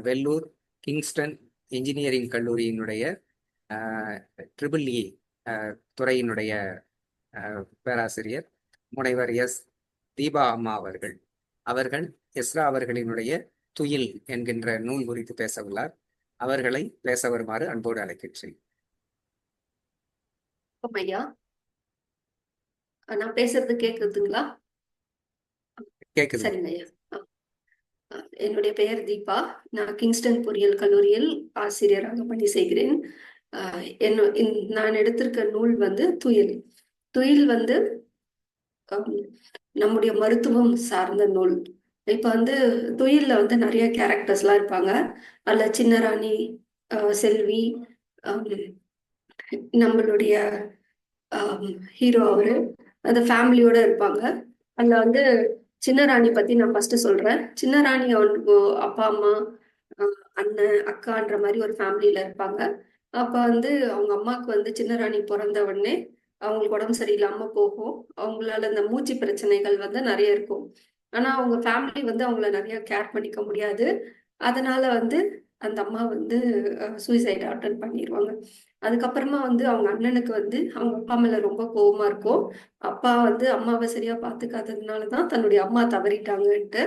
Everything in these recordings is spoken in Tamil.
வெல்லூர் கிங்ஸ்டன் இன்ஜினியரிங் கல்லூரியினுடைய ட்ரிபிள் இ துறையினுடைய அஹ், பேராசிரியர் முனைவர் எஸ். தீபா அம்மா அவர்கள். அவர்கள் எஸ்ரா அவர்களினுடைய துயில் என்கின்ற நூல் குறித்து பேச உள்ளார். அவர்களை பேச வருமாறு அன்போடு அழைக்கின்றேன். ஐயா. நான் பேசுறது கேக்குதுங்களா? கேக்குது. சரிங்க ஐயா. என்னுடைய பெயர் தீபா. நான் கிங்ஸ்டன் பொறியியல் கல்லூரியில் ஆசிரியராக பணி செய்கிறேன். அஹ் என்ன நான் எடுத்திருக்க நூல் வந்து துயில். துயில் வந்து நம்முடைய மருத்துவம் சார்ந்த நூல். இப்ப வந்து துயில்ல வந்து நிறைய கேரக்டர்ஸ்லாம் இருப்பாங்க. அதுல சின்னராணி செல்வி நம்மளுடைய ஹீரோ அவரு. அந்த ஃபேமிலியோட இருப்பாங்க. அதுல வந்து சின்ன ராணி பத்தி நான் ஃபர்ஸ்ட் சொல்றேன். சின்ன ராணி அவனுக்கு அப்பா அம்மா அண்ணன் அக்கான்ற மாதிரி ஒரு ஃபேமிலியில இருப்பாங்க. அப்ப வந்து அவங்க அம்மாவுக்கு வந்து சின்ன ராணி பிறந்த உடனே அவங்களுக்கு உடம்பு சரியில்லாம போகும். அவங்களால இந்த மூச்சு பிரச்சனைகள் வந்து நிறைய இருக்கும். ஆனா அவங்க ஃபேமிலி வந்து அவங்கள நிறைய கேர் பண்ணிக்க முடியாது. அதனால வந்து அந்த அம்மா வந்து சூசைட் அட்டன் பண்ணிடுவாங்க அதுக்கப்புறமா வந்து அவங்க அண்ணனுக்கு வந்து அவங்க அப்பா மேல ரொம்ப கோபமா இருக்கும். அப்பா வந்து அம்மாவை சரியா பாத்துக்காததுனாலதான் தன்னுடைய அம்மா தவறிட்டாங்கன்ட்டு.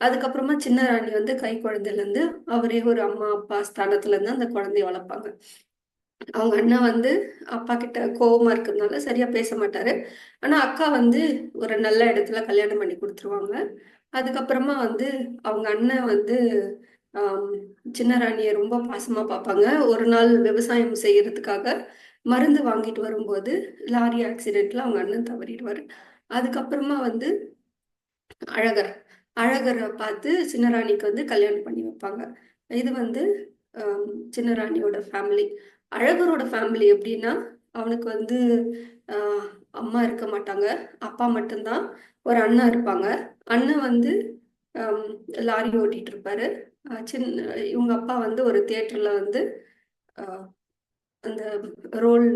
அதுக்கப்புறமா சின்ன ராணி வந்து கை குழந்தையில இருந்து அவரே ஒரு அம்மா அப்பா ஸ்தானத்துல இருந்து அந்த குழந்தைய வளர்ப்பாங்க. அவங்க அண்ணன் வந்து அப்பா கிட்ட கோபமா இருக்கிறதுனால சரியா பேச மாட்டாரு. ஆனா அக்கா வந்து ஒரு நல்ல இடத்துல கல்யாணம் பண்ணி கொடுத்துருவாங்க. அதுக்கப்புறமா வந்து அவங்க அண்ணன் வந்து சின்ன ராணியை ரொம்ப பாசமா பார்ப்பாங்க. ஒரு நாள் விவசாயம் செய்யறதுக்காக மருந்து வாங்கிட்டு வரும்போது லாரி ஆக்சிடென்ட்ல அவங்க அண்ணன் தவறிடுவாரு. அதுக்கப்புறமா வந்து அழகர் அழகரை பார்த்து சின்னராணிக்கு வந்து கல்யாணம் பண்ணி வைப்பாங்க. இது வந்து சின்னராணியோட ஃபேமிலி அழகரோட ஃபேமிலி எப்படின்னா அவனுக்கு வந்து அம்மா இருக்க மாட்டாங்க. அப்பா மட்டும்தான் ஒரு அண்ணன் இருப்பாங்க. அண்ணன் வந்து லாரி ஓட்டிட்டு இருப்பாரு. சின்ன இவங்க அப்பா வந்து ஒரு தியேட்டர்ல வந்து அந்த ரோல்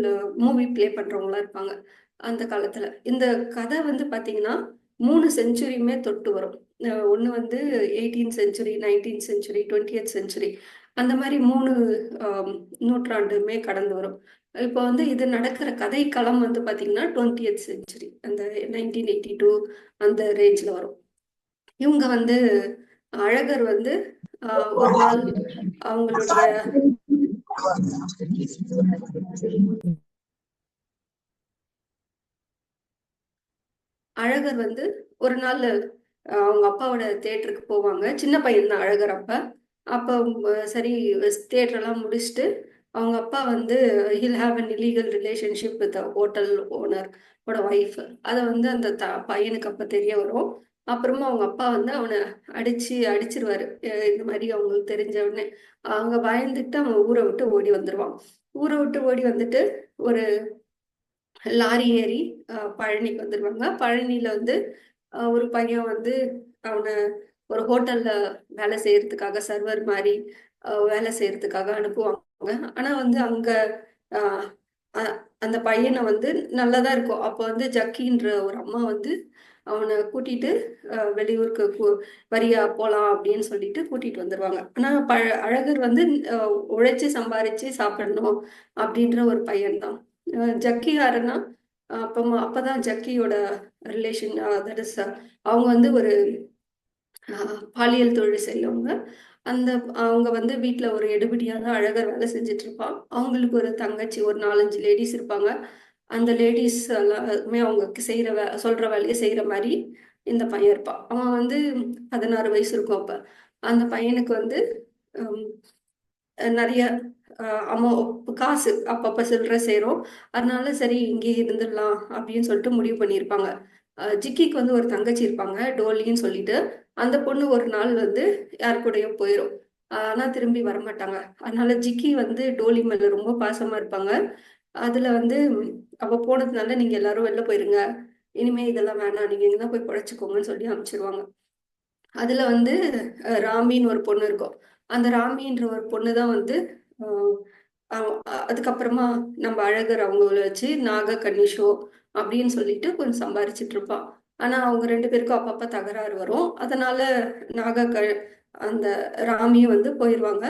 மூவி ப்ளே பண்றவங்களா இருப்பாங்க அந்த காலத்துல. இந்த கதை வந்து பாத்தீங்கன்னா மூணு செஞ்சுரியுமே தொட்டு வரும். ஒன்று வந்து eighteen century nineteen century twentieth century அந்த மாதிரி மூணு நூற்றாண்டுமே கடந்து வரும். இப்போ வந்து இது நடக்கிற கதைக்களம் வந்து பாத்தீங்கன்னா டுவெண்ட்டியத் செஞ்சுரி அந்த நைன்டீன் எயிட்டி டூ அந்த ரேஞ்சில் வரும். இவங்க வந்து அழகர் வந்து ஒரு நாள் அவங்களுடைய அழகர் வந்து ஒரு நாள் அவங்க அப்பாவோட தேட்டருக்கு போவாங்க. சின்ன பையன் தான் அழகர் அப்ப. அப்ப சரி தேட்டரெல்லாம் முடிச்சுட்டு அவங்க அப்பா வந்து he'll have an illegal relationship with hotel owner ஓட ஒய்ஃப் அதை வந்து அந்த த பையனுக்கு அப்போ தெரிய வரும். அப்புறமா அவங்க அப்பா வந்து அவனை அடிச்சு அடிச்சிருவாரு. இந்த மாதிரி அவங்களுக்கு தெரிஞ்ச உடனே அவங்க பயந்துட்டு அவன் ஊரை விட்டு ஓடி வந்துருவான் ஊரை விட்டு ஓடி வந்துட்டு ஒரு லாரி ஏறி பழனிக்கு வந்துடுவாங்க பழனியில வந்து ஒரு பையன் வந்து அவனை ஒரு ஹோட்டல்ல வேலை செய்யறதுக்காக சர்வர் மாதிரி வேலை செய்யறதுக்காக அனுப்புவாங்க. ஆனா வந்து அங்க அ- அந்த பையனை வந்து நல்லதா இருக்கும். அப்போ வந்து ஜக்கின்ற ஒரு அம்மா வந்து அவனை கூட்டிட்டு வெளியூருக்கு வரியா போலாம் அப்படின்னு சொல்லிட்டு கூட்டிட்டு வந்துருவாங்க. ஆனா பழ அழகர் வந்து உழைச்சு சம்பாரிச்சு சாப்பிடணும் அப்படின்ற ஒரு பையன்தான். அஹ் ஜக்கி யாருன்னா அப்பதான் ஜக்கியோட ரிலேஷன் தட் இஸ் அவங்க வந்து ஒரு பாலியல் தொழில் செய்யவங்க அந்த அவங்க வந்து வீட்டில் ஒரு எடுபடியாக அழகர் வேலை செஞ்சுட்டு இருப்பான். அவங்களுக்கு ஒரு தங்கச்சி ஒரு நாலஞ்சு லேடிஸ் இருப்பாங்க. அந்த லேடிஸ் எல்லாமே அவங்க செய்கிற வே சொல்கிற வேலையை செய்கிற மாதிரி இந்த பையன் இருப்பான் அவன் வந்து பதினாறு வயசு இருக்கும் அப்போ. அந்த பையனுக்கு வந்து நிறைய அஹ், அமௌ காசு அப்பப்போ சில்லற சேரும். அதனால சரி இங்கேயே இருந்துடலாம் அப்படின்னு சொல்லிட்டு முடிவு பண்ணியிருப்பாங்க. ஜிக்கிக்கு வந்து ஒரு தங்கச்சி இருப்பாங்க டோலின்னு சொல்லிட்டு. அந்த பொண்ணு ஒரு நாள் வந்து யார் கூடயோ போயிடும் ஆனால் திரும்பி வரமாட்டாங்க. அதனால ஜிக்கி வந்து டோலி மேலே ரொம்ப பாசமாக இருப்பாங்க. அதுல வந்து அவ போனதுனால நீங்க எல்லாரும் வெளில போயிருங்க. இனிமே இதெல்லாம் வேணாம். நீங்க எங்கன்னா போய் பொழைச்சுக்கோங்கன்னு சொல்லி அனுப்பிச்சிருவாங்க. அதுல வந்து ராமின்னு ஒரு பொண்ணு இருக்கும். அந்த ராமின்ற ஒரு பொண்ணு தான் வந்து அதுக்கப்புறமா நம்ம அழகர் அவங்கள வச்சு நாக கன்னிஷோ அப்படின்னு சொல்லிட்டு கொஞ்சம் சம்பாரிச்சிட்டு இருப்பான் ஆனா அவங்க ரெண்டு பேருக்கும் அப்பப்ப தகராறு வரும். அதனால நாக க அந்த ராமியும் வந்து போயிடுவாங்க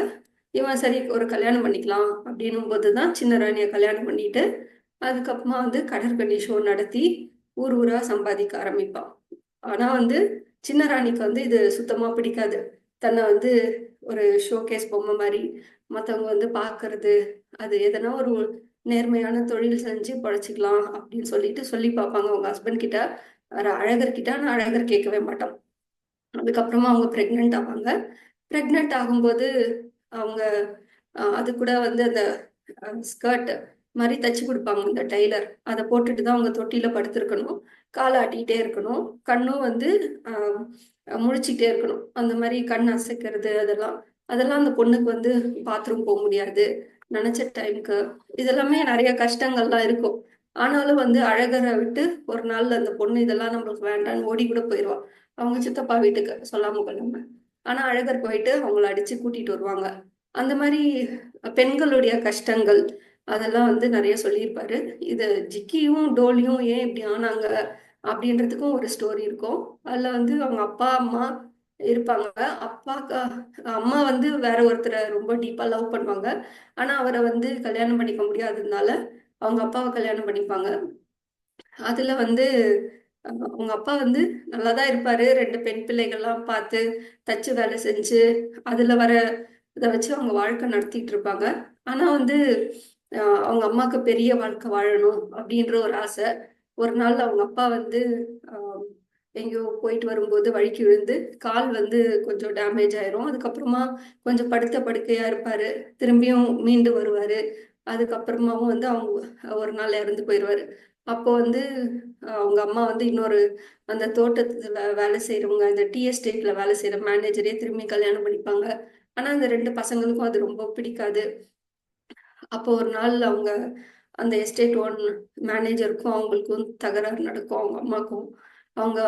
இவன் சரி ஒரு கல்யாணம் பண்ணிக்கலாம் அப்படின்னும் போது தான் சின்ன ராணியை கல்யாணம் பண்ணிட்டு அதுக்கப்புறமா வந்து கடற்கண்ணி ஷோ நடத்தி ஊர் ஊரா சம்பாதிக்க ஆரம்பிப்பான். ஆனா வந்து சின்ன ராணிக்கு வந்து இது சுத்தமா பிடிக்காது. தன்னை வந்து ஒரு ஷோகேஸ் பொம்மை மாதிரி மற்றவங்க வந்து பார்க்கறது அது எதனா ஒரு நேர்மையான தொழில் செஞ்சு பொழைச்சிக்கலாம் அப்படின்னு சொல்லிட்டு சொல்லி பார்ப்பாங்க. அவங்க ஹஸ்பண்ட் கிட்ட வேற அழகர் கிட்ட ஆனால் அழகர் கேட்கவே மாட்டான் அதுக்கப்புறமா அவங்க ப்ரெக்னென்ட் ஆவாங்க. ப்ரெக்னென்ட் ஆகும்போது அவங்க அது கூட வந்து அந்த ஸ்கர்ட் மாதிரி தச்சு கொடுப்பாங்க இந்த டெய்லர் அதை போட்டுட்டு தான் அவங்க தொட்டியில படுத்திருக்கணும். காலை ஆட்டிக்கிட்டே இருக்கணும். கண்ணும் வந்து ஆஹ், முழிச்சுக்கிட்டே இருக்கணும். அந்த மாதிரி கண் அசைக்கிறது அதெல்லாம். அதெல்லாம் அந்த பொண்ணுக்கு வந்து பாத்ரூம் போக முடியாது. நினைச்ச டைமுக்கு. இதெல்லாமே நிறைய கஷ்டங்கள்லாம் இருக்கும். ஆனாலும் வந்து அழகரை விட்டு ஒரு நாள் அந்த பொண்ணு இதெல்லாம் நம்மளுக்கு வேண்டாம்னு ஓடி கூட போயிடுவான் அவங்க சித்தப்பா வீட்டுக்கு சொல்லாம கொள்ளாம ஆனா அழகர் போயிட்டு அவங்கள அடிச்சு கூட்டிட்டு வருவாங்க. அந்த மாதிரி பெண்களுடைய கஷ்டங்கள் அதெல்லாம் வந்து நிறைய சொல்லியிருப்பாரு. இது ஜிக்கியும் டோலியும் ஏன் இப்படி ஆனாங்க அப்படின்றதுக்கும் ஒரு ஸ்டோரி இருக்கும். அதுல வந்து அவங்க அப்பா அம்மா இருப்பாங்க. அப்பாக்கா அம்மா வந்து வேற ஒருத்தரை ரொம்ப டீப்பா லவ் பண்ணுவாங்க. ஆனா அவரை வந்து கல்யாணம் பண்ணிக்க முடியாததுனால அவங்க அப்பாவை கல்யாணம் பண்ணிப்பாங்க. அதுல வந்து அவங்க அப்பா வந்து நல்லா தான் இருப்பாரு. ரெண்டு பெண் பிள்ளைகள்லாம் பார்த்து தச்சு வேலை செஞ்சு அதுல வர இதை வச்சு அவங்க வாழ்க்கை நடத்திட்டு இருப்பாங்க ஆனா வந்து அவங்க அம்மாவுக்கு பெரிய வாழ்க்கை வாழணும் அப்படின்ற ஒரு ஆசை. ஒரு நாள் அவங்க அப்பா வந்து எங்கேயோ போயிட்டு வரும்போது வழுக்கி விழுந்து கால் வந்து கொஞ்சம் டேமேஜ் ஆயிரும். அதுக்கப்புறமா கொஞ்சம் படுத்த படுக்கையா இருப்பாரு. திரும்பியும் மீண்டு வருவாரு. அதுக்கப்புறமாவும் வந்து அவங்க ஒரு நாள் இறந்து போயிடுவாரு அப்போ வந்து அவங்க அம்மா வந்து இன்னொரு அந்த தோட்டத்துல வேலை செய்யறவங்க இந்த டீ எஸ்டேட்ல வேலை செய்யற மேனேஜரே திரும்பி கல்யாணம் பண்ணிப்பாங்க. ஆனா அந்த ரெண்டு பசங்களுக்கும் அது ரொம்ப பிடிக்காது. அப்போ ஒரு நாள் அவங்க அந்த எஸ்டேட் ஓன் மேனேஜருக்கும் அவங்களுக்கும் தகராறு நடக்கும் அவங்க அம்மாக்கும். அவங்க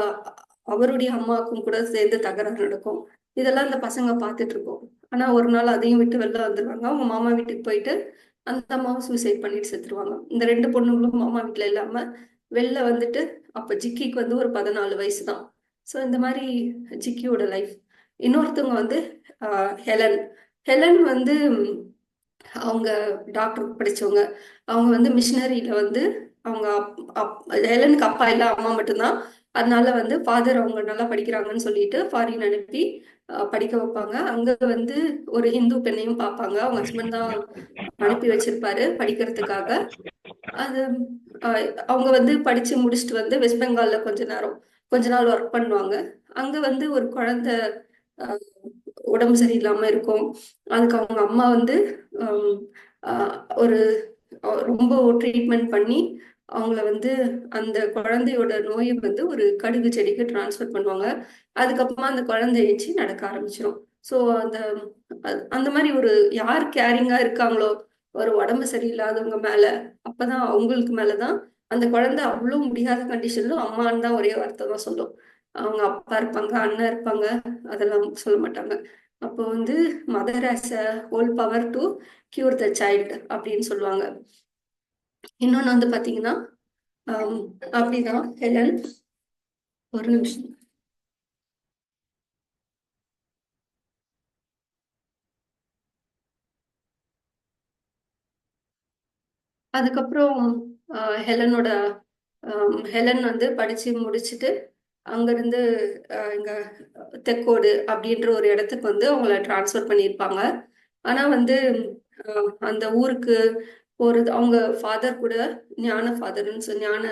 அவருடைய அம்மாவுக்கும் கூட சேர்ந்து தகராறு நடக்கும். இதெல்லாம் அந்த பசங்க பார்த்துட்டு இருக்கோம். ஆனா ஒரு நாள் அதையும் விட்டு வெளில வந்துருவாங்க அவங்க மாமா வீட்டுக்கு போயிட்டு அந்த அம்மாவும் சூசைட் பண்ணிட்டு செத்துருவாங்க. இந்த ரெண்டு பொண்ணுங்களும் மாமா வீட்டுல இல்லாம வெளில வந்துட்டு அப்ப ஜிக்கிக்கு வந்து ஒரு பதினாலு வயசு தான் ஸோ இந்த மாதிரி ஜிக்கியோட லைஃப் இன்னொருத்தவங்க வந்து ஹெலன். ஹெலன் வந்து அவங்க டாக்டர் படிச்சவங்க. அவங்க வந்து மிஷினரியில வந்து அவங்க அப்- அப்- ஹெலனுக்கு அப்பா இல்ல அம்மா மட்டும்தான். அதனால வந்து ஃபாதர் அவங்க நல்லா படிக்கிறாங்கன்னு சொல்லிட்டு ஃபாரின் அனுப்பி படிக்க வைப்பாங்க. அங்க வந்து ஒரு ஹிந்து பெண்ணையும் பார்ப்பாங்க. அவங்க ஹஸ்பண்ட் தான் அனுப்பி வச்சிருப்பாரு படிக்கிறதுக்காக. அது அவங்க வந்து படிச்சு முடிச்சுட்டு வந்து வெஸ்ட் பெங்கால்ல கொஞ்ச நேரம் கொஞ்ச நாள் ஒர்க் பண்ணுவாங்க. அங்க வந்து ஒரு குழந்தை உடம்பு சரியில்லாம இருக்கும். அதுக்கு அவங்க அம்மா வந்து ஒரு ரொம்ப ட்ரீட்மெண்ட் பண்ணி அவங்கள வந்து அந்த குழந்தையோட நோயை வந்து ஒரு கடுகு செடிக்கு டிரான்ஸ்ஃபர் பண்ணுவாங்க. அதுக்கப்புறமா அந்த குழந்தை எஞ்சி நடக்க ஆரம்பிச்சிடும் ஸோ அந்த அந்த மாதிரி ஒரு யார் கேரிங்கா இருக்காங்களோ ஒரு உடம்பு சரியில்லாதவங்க மேல அப்பதான் அவங்களுக்கு மேலதான் அந்த குழந்தை அவ்வளோ முடியாத கண்டிஷன்ல அம்மான்னு தான் ஒரே வார்த்தை தான் சொல்லும். அவங்க அப்பா இருப்பாங்க அண்ணன் இருப்பாங்க அதெல்லாம் சொல்ல மாட்டாங்க. அப்போ வந்து mother has a whole power to cure the child அப்படின்னு சொல்லுவாங்க. இன்னொன்னு வந்து பாத்தீங்கன்னா அப்படிதான் ஹெலன் ஒரு நிமிஷம். அதுக்கப்புறம் ஹெலனோட ஹெலன் வந்து படிச்சு முடிச்சுட்டு அங்கிருந்து ஆஹ், இங்க தெக்கோடு அப்படின்ற ஒரு இடத்துக்கு வந்து அவங்கள டிரான்ஸ்ஃபர் பண்ணியிருப்பாங்க. ஆனா வந்து அந்த ஊருக்கு போறது அவங்க ஃபாதர் கூட ஞான ஃபாதர்ன்னு சொல்லி ஞான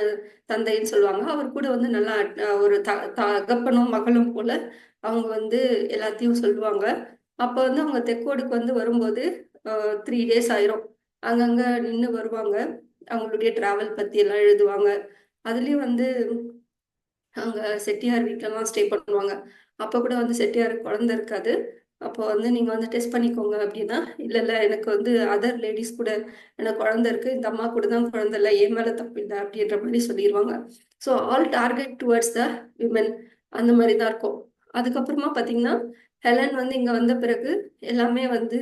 தந்தைன்னு சொல்லுவாங்க. அவர் கூட வந்து நல்லா ஒரு த தகப்பனும் மகளும் போல அவங்க வந்து எல்லாத்தையும் சொல்லுவாங்க. அப்போ வந்து அவங்க தெக்கோடுக்கு வந்து வரும்போது த்ரீ டேஸ் ஆயிரும். அங்கங்கே நின்று வருவாங்க. அவங்களுடைய டிராவல் பற்றி எல்லாம் எழுதுவாங்க. அதுலேயும் வந்து அங்கே செட்டியார் வீட்டிலலாம் ஸ்டே பண்ணுவாங்க. அப்போ கூட வந்து செட்டியாருக்கு குழந்தை இருக்காது. அப்போ வந்து நீங்க வந்து டெஸ்ட் பண்ணிக்கோங்க அப்படின்னா இல்ல இல்ல எனக்கு வந்து அதர் லேடிஸ் கூட எனக்கு குழந்தை இருக்கு இந்த அம்மா கூட தான் குழந்தை இல்லை என் மேல தப்பு இல்லை அப்படின்ற மாதிரி சொல்லிடுவாங்க so all target towards the women அந்த மாதிரி தான் இருக்கும். அதுக்கப்புறமா பாத்தீங்கன்னா ஹெலன் வந்து இங்க வந்த பிறகு எல்லாமே வந்து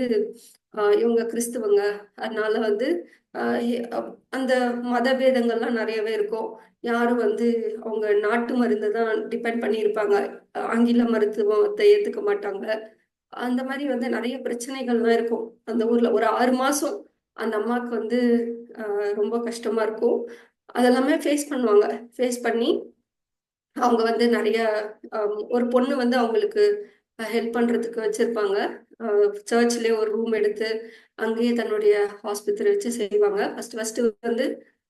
இவங்க கிறிஸ்துவங்க. அதனால வந்து அந்த மதபேதங்கள்லாம் நிறையவே இருக்கும். யாரும் வந்து அவங்க நாட்டு மருந்து தான் டிபெண்ட் பண்ணியிருப்பாங்க. ஆங்கில மருத்துவத்தை ஏற்றுக்க மாட்டாங்க. அந்த மாதிரி வந்து நிறைய பிரச்சனைகள்லாம் இருக்கும். அந்த ஊர்ல ஒரு ஆறு மாசம் அந்த அம்மாவுக்கு வந்து ரொம்ப கஷ்டமா இருக்கும். அதெல்லாமே ஃபேஸ் பண்ணுவாங்க. ஃபேஸ் பண்ணி அவங்க வந்து நிறைய ஒரு பொண்ணு வந்து அவங்களுக்கு ஹெல்ப் பண்றதுக்கு வச்சிருப்பாங்க. சர்ச்லயே ஒரு ரூம் எடுத்து அங்கேயே தன்னுடைய ஹாஸ்பிட்டல் வச்சு செய்வாங்க. ஃபர்ஸ்ட் ஃபர்ஸ்ட் வந்து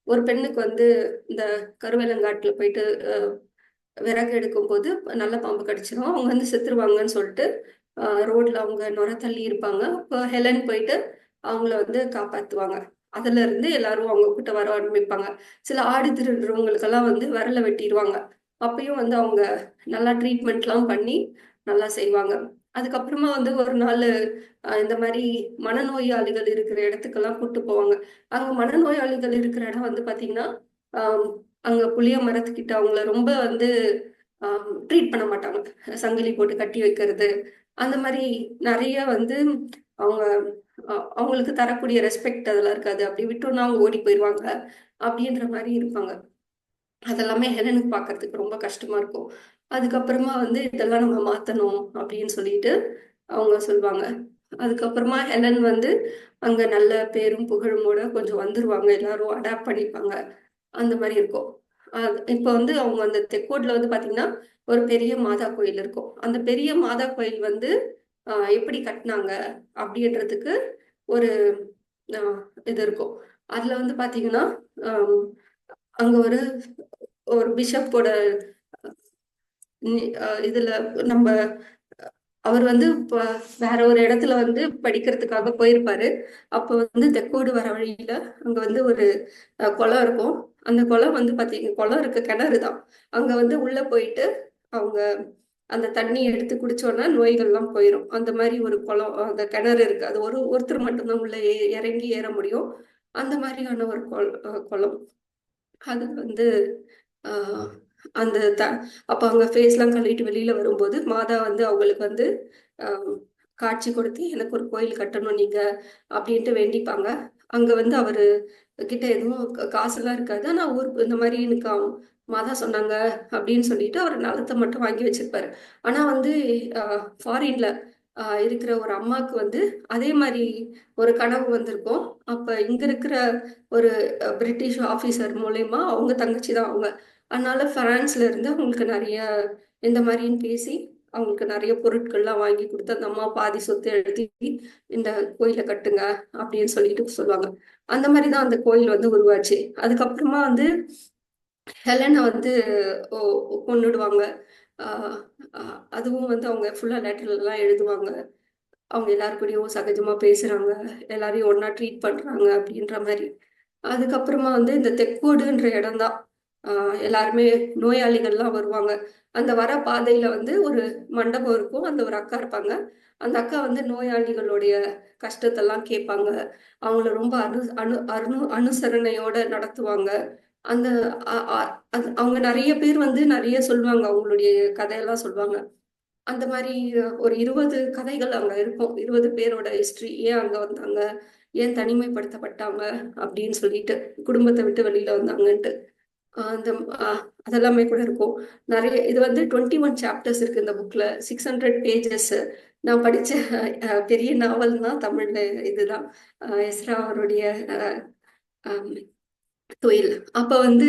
ஒரு பெண்ணுக்கு வந்து இந்த கருவேலங்காட்டுல போயிட்டு விறகு எடுக்கும் போது நல்ல பாம்பு கடிச்சிடும். அவங்க வந்து செத்துருவாங்கன்னு சொல்லிட்டு ரோட்ல அவங்க நுர தள்ளி இருப்பாங்க. அப்போ ஹெலன் போயிட்டு அவங்கள வந்து காப்பாத்துவாங்க. அதுல இருந்து எல்லாரும் அவங்க கிட்ட வர ஆரம்பிப்பாங்க. சில ஆடு திருடுறவங்களுக்கெல்லாம் வந்து விரல வெட்டிடுவாங்க அப்பயும் வந்து அவங்க நல்லா ட்ரீட்மெண்ட்லாம் பண்ணி நல்லா செய்வாங்க. அதுக்கப்புறமா வந்து ஒரு நாள் இந்த மாதிரி மனநோயாளிகள் இருக்கிற இடத்துக்கெல்லாம் கூட்டு போவாங்க. அங்க மனநோயாளிகள் இருக்கிற இடம் வந்து பாத்தீங்கன்னா அங்க புளிய மரத்துக்கிட்ட அவங்கள ரொம்ப வந்து ட்ரீட் பண்ண மாட்டாங்க. சங்கிலி போட்டு கட்டி வைக்கிறது அந்த மாதிரி நிறைய வந்து அவங்க அவங்களுக்கு தரக்கூடிய ரெஸ்பெக்ட் அதெல்லாம் இருக்காது. அப்படி விட்டோம்னா அவங்க ஓடி போயிடுவாங்க அப்படின்ற மாதிரி இருப்பாங்க. அதெல்லாமே ஹெலனுக்கு பார்க்கறதுக்கு ரொம்ப கஷ்டமா இருக்கும். அதுக்கப்புறமா வந்து இதெல்லாம் நம்ம மாத்தணும் அப்படின்னு சொல்லிட்டு அவங்க சொல்லுவாங்க அதுக்கப்புறமா ஹெலன் வந்து அங்க நல்ல பேரும் புகழுமோட கொஞ்சம் வந்துருவாங்க. எல்லாரும் அடாப்ட் பண்ணிப்பாங்க. அந்த மாதிரி இருக்கும். இப்போ வந்து அவங்க அந்த தெக்கோட்ல வந்து பாத்தீங்கன்னா ஒரு பெரிய மாதா கோயில் இருக்கும். அந்த பெரிய மாதா கோயில் வந்து ஆஹ், எப்படி கட்டினாங்க அப்படின்றதுக்கு ஒரு இது இருக்கும். அதுல வந்து பாத்தீங்கன்னா அங்க ஒரு ஒரு பிஷப்போட இதுல நம்ம அவர் வந்து வேற ஒரு இடத்துல வந்து படிக்கிறதுக்காக போயிருப்பாரு. அப்ப வந்து தெக்கோடு வர வழியில அங்க வந்து ஒரு குளம் இருக்கும். அந்த குளம் வந்து பார்த்தீங்கன்னா குளம் இருக்க கிணறு தான். அங்கே வந்து உள்ளே போயிட்டு அவங்க அந்த தண்ணி எடுத்து குடிச்சோன்னா நோய்கள்லாம் போயிடும் அந்த மாதிரி ஒரு குளம் அந்த கிணறு இருக்கு. அது ஒரு ஒருத்தர் மட்டும்தான் உள்ள ஏ- இறங்கி ஏற முடியும். அந்த மாதிரியான ஒரு குளம் அது வந்து அந்த த அப்போ அவங்க ஃபேஸ்லாம் கழுவிட்டு வெளியில வரும்போது மாதா வந்து அவங்களுக்கு வந்து காட்சி கொடுத்து எனக்கு ஒரு கோயில் கட்டணும் நீங்க அப்படின்ட்டு வேண்டிப்பாங்க. அங்க வந்து அவரு கிட்ட எதுவும் காசுலாம் காசெல்லாம் இருக்காது. ஆனால் ஊர் இந்த மாதிரி எனக்கு அவ- மாதா சொன்னாங்க அப்படின்னு சொல்லிட்டு அவர் நிலத்தை மட்டும் வாங்கி வச்சிருப்பாரு. ஆனால் வந்து ஃபாரின்ல இருக்கிற ஒரு அம்மாவுக்கு வந்து அதே மாதிரி ஒரு கனவு வந்திருக்கும். அப்போ இங்க இருக்கிற ஒரு பிரிட்டிஷ் ஆஃபீஸர் மூலயமா அவங்க தங்கச்சி தான் அவங்க. அதனால ஃப்ரான்ஸ்ல இருந்து அவங்களுக்கு நிறைய இந்த மாதிரின்னு பேசி அவங்களுக்கு நிறைய பொருட்கள்லாம் வாங்கி கொடுத்து அந்த அம்மா பாதி சொத்து எழுதி இந்த கோயிலை கட்டுங்க அப்படின்னு சொல்லிட்டு சொல்லுவாங்க. அந்த மாதிரி தான் அந்த கோயில் வந்து உருவாச்சு. அதுக்கப்புறமா வந்து ஹெலனை வந்து கொண்டுடுவாங்க ஆஹ் அதுவும் வந்து அவங்க ஃபுல்லா லெட்டர்ல எல்லாம் எழுதுவாங்க. அவங்க எல்லாருக்கூடயும் சகஜமாக சகஜமா பேசுறாங்க. எல்லாரையும் ஒண்ணா ட்ரீட் பண்றாங்க அப்படின்ற மாதிரி. அதுக்கப்புறமா வந்து இந்த தெக்கோடுன்ற இடம் தான் எல்லாருமே நோயாளிகள்லாம் வருவாங்க. அந்த வர பாதையில வந்து ஒரு மண்டபம் இருக்கும். அந்த ஒரு அக்கா இருப்பாங்க. அந்த அக்கா வந்து நோயாளிகளுடைய கஷ்டத்தெல்லாம் கேட்பாங்க. அவங்கள ரொம்ப அனு அனு அனு அனுசரணையோட நடத்துவாங்க. அந்த அது- அவங்க நிறைய பேர் வந்து நிறைய சொல்லுவாங்க. அவங்களுடைய கதையெல்லாம் சொல்லுவாங்க. அந்த மாதிரி ஒரு இருபது கதைகள் அங்க இருக்கும். இருபது பேரோட ஹிஸ்டரி ஏன் அங்க வந்தாங்க? ஏன் தனிமைப்படுத்தப்பட்டாங்க? அப்படின்னு சொல்லிட்டு குடும்பத்தை விட்டு வெளியில வந்தாங்கன்ட்டு. அந்த அதெல்லாமே கூட இருக்கும். நிறைய இது வந்து டுவெண்ட்டி ஒன் சாப்டர்ஸ் இருக்கு இந்த புக்ல சிக்ஸ் ஹண்ட்ரட் பேஜஸ் நான் படிச்ச பெரிய நாவல் தான் தமிழ்ல இதுதான். எஸ்ரா அவருடைய தொழில். அப்ப வந்து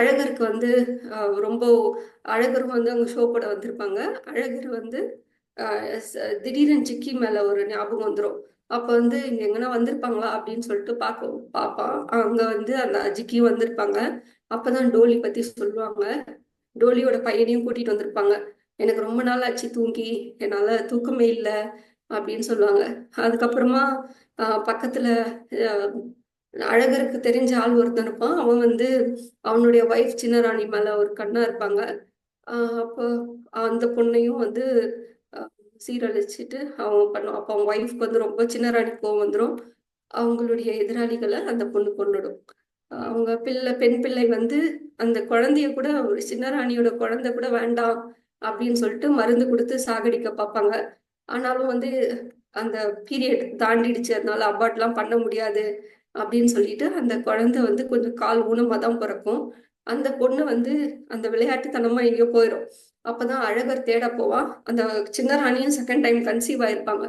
அழகருக்கு வந்து ரொம்ப அழகரும் வந்து அவங்க ஷோ போட வந்திருப்பாங்க. அழகர் வந்து திடீரென சிக்கி ஜிக்கி மேல ஒரு ஞாபகம் வந்துடும் அப்ப வந்து இங்க எங்கன்னா வந்திருப்பாங்களா அப்படின்னு சொல்லிட்டு பார்க்க பார்ப்பான் அங்க வந்து அந்த ஜிக்கி வந்திருப்பாங்க. அப்பதான் டோலி பத்தி சொல்லுவாங்க. டோலியோட பையனையும் கூட்டிட்டு வந்திருப்பாங்க. எனக்கு ரொம்ப நாள் ஆச்சு தூங்கி. என்னால தூக்கமே இல்லை அப்படின்னு சொல்லுவாங்க. அதுக்கப்புறமா பக்கத்துல அழகருக்கு தெரிஞ்ச ஆள் ஒருத்தன் இருப்பான். அவன் வந்து அவனுடைய ஒய்ஃப் சின்னராணி மேல ஒரு கண்ணா இருப்பாங்க. அப்போ அந்த பொண்ணையும் வந்து சீரழிச்சிட்டு அவங்க பண்ணுவோம் அப்போ அவங்க ஒய்ஃப்க்கு வந்து ரொம்ப சின்னராணி கோவம் வந்துடும் அவங்களுடைய எதிராளிகளை அந்த பொண்ணு கொண்டுடும் அவங்க பிள்ளை பெண் பிள்ளை வந்து அந்த குழந்தைய கூட ஒரு சின்னராணியோட குழந்தை கூட வேண்டாம் அப்படின்னு சொல்லிட்டு மருந்து கொடுத்து சாகடிக்க பார்ப்பாங்க. ஆனாலும் வந்து அந்த பீரியட் தாண்டிடுச்சு. அதனால அபார்ட்லாம் பண்ண முடியாது அப்படின்னு சொல்லிட்டு அந்த குழந்தை வந்து கொஞ்சம் கால் ஊனமாக தான் பிறக்கும். அந்த பொண்ணு வந்து அந்த விளையாட்டுத்தனமா எங்கேயோ போயிடும் அப்பதான் அழகர் தேட போவான் அந்த சின்ன ராணியும் செகண்ட் டைம் கன்சீவ் ஆயிருப்பாங்க.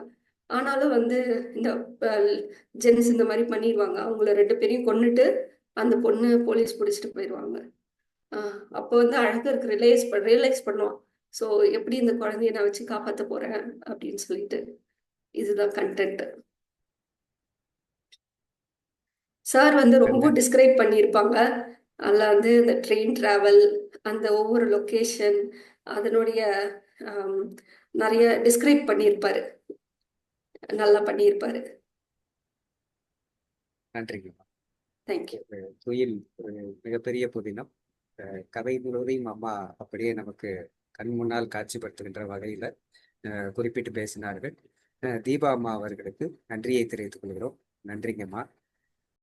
ஆனாலும் வந்து இந்த ஜென்ஸ் இந்த மாதிரி பண்ணிடுவாங்க அவங்கள ரெண்டு பேரையும் கொன்னுட்டு அந்த பொண்ணு போலீஸ் பிடிச்சிட்டு போயிடுவாங்க அப்போ வந்து அழகருக்கு ரிலைஸ் ரியலைஸ் பண்ணுவான். ஸோ எப்படி இந்த குழந்தைய நான் வச்சு காப்பாற்ற போறேன்? அப்படின்னு சொல்லிட்டு. இதுதான் கண்டென்ட் சார் வந்து ரொம்ப டிஸ்கிரைப் பண்ணியிருப்பாங்க. அதில் வந்து இந்த ட்ரெயின் டிராவல் அந்த ஒவ்வொரு லொக்கேஷன் அதனுடைய நிறைய டிஸ்கிரைப் பண்ணியிருப்பாரு. நல்லா பண்ணியிருப்பாரு. நன்றிங்கம்மா தேங்க்யூ துயில் ஒரு மிகப்பெரிய புதினம். கதை முழுவதையும் அம்மா அப்படியே நமக்கு கண் முன்னால் காட்சிப்படுத்துகின்ற வகையில் குறிப்பிட்டு பேசினார்கள். தீபா அம்மா அவர்களுக்கு நன்றியை தெரிவித்துக் கொள்கிறோம். நன்றிங்கம்மா.